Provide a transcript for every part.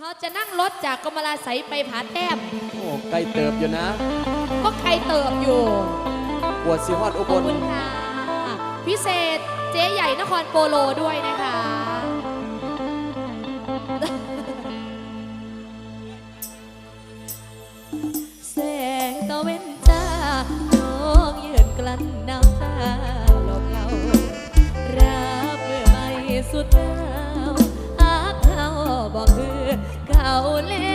เราจะนั่งรถจากกมลาใสไปผาแต้มโอ้ไกลเติบอยู่นะ ก็ไกลเติบอยู่ปวดสีฮอดอุบอลคุณค่ะ พิเศษเจ๊ใหญ่นครโปโลด้วยนะคะ แสงตะเวนตาน้องยืนกลั้นน้ำตาหลบเรารับเมื่อไม่สุดท้าย soul in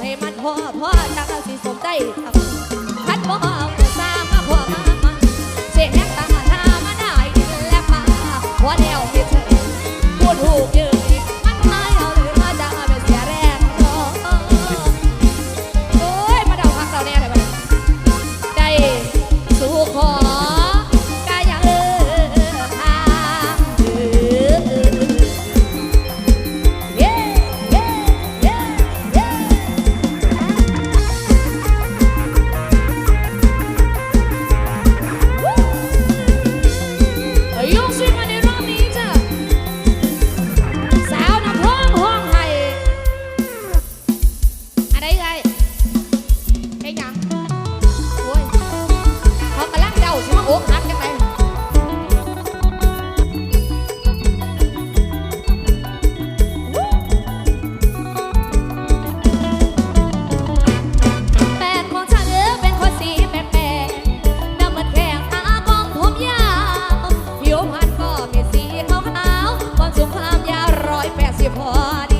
ให้มันพอพอจังสิสมใจ what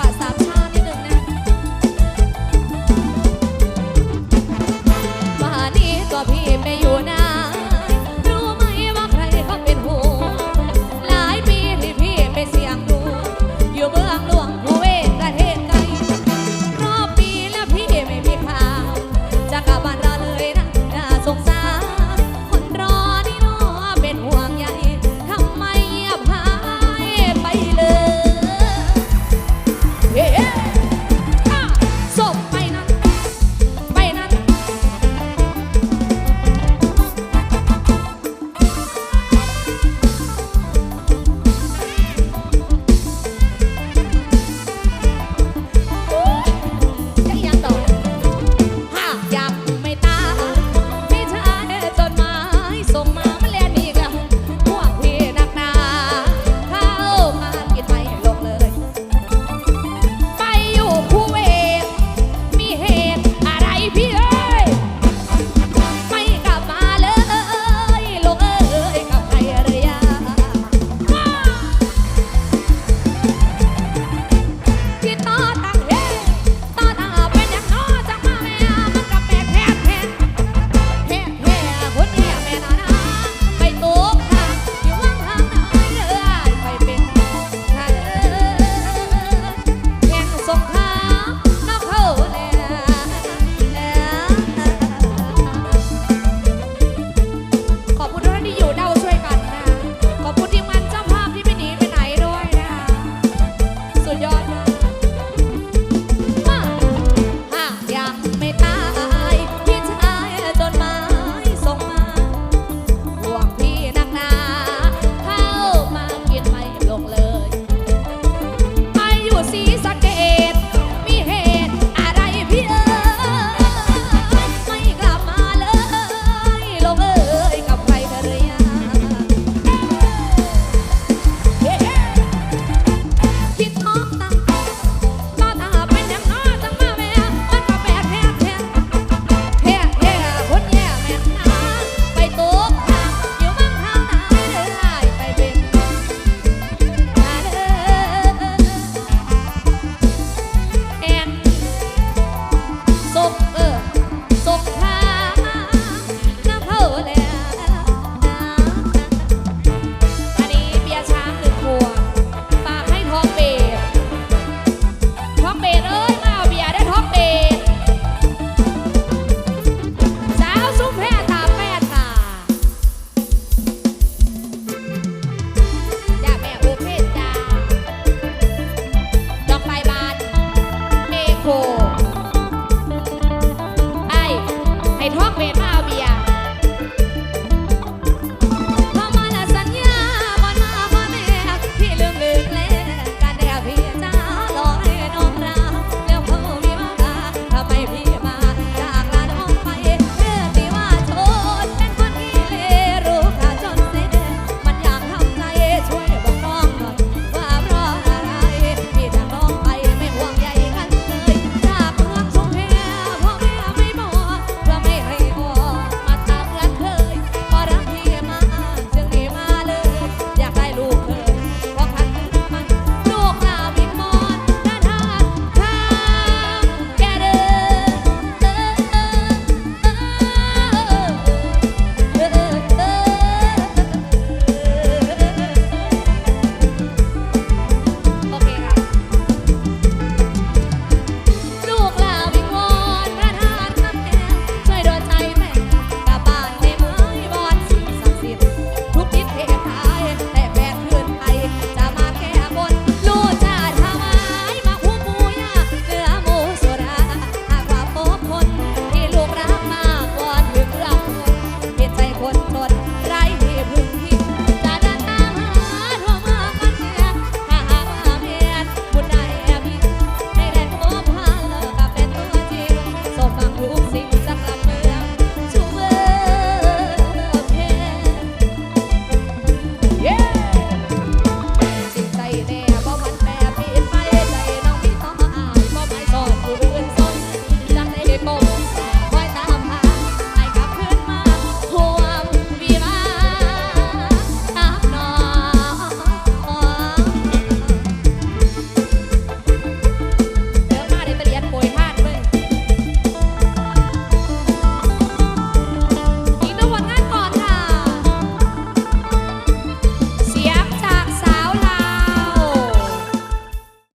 pasar.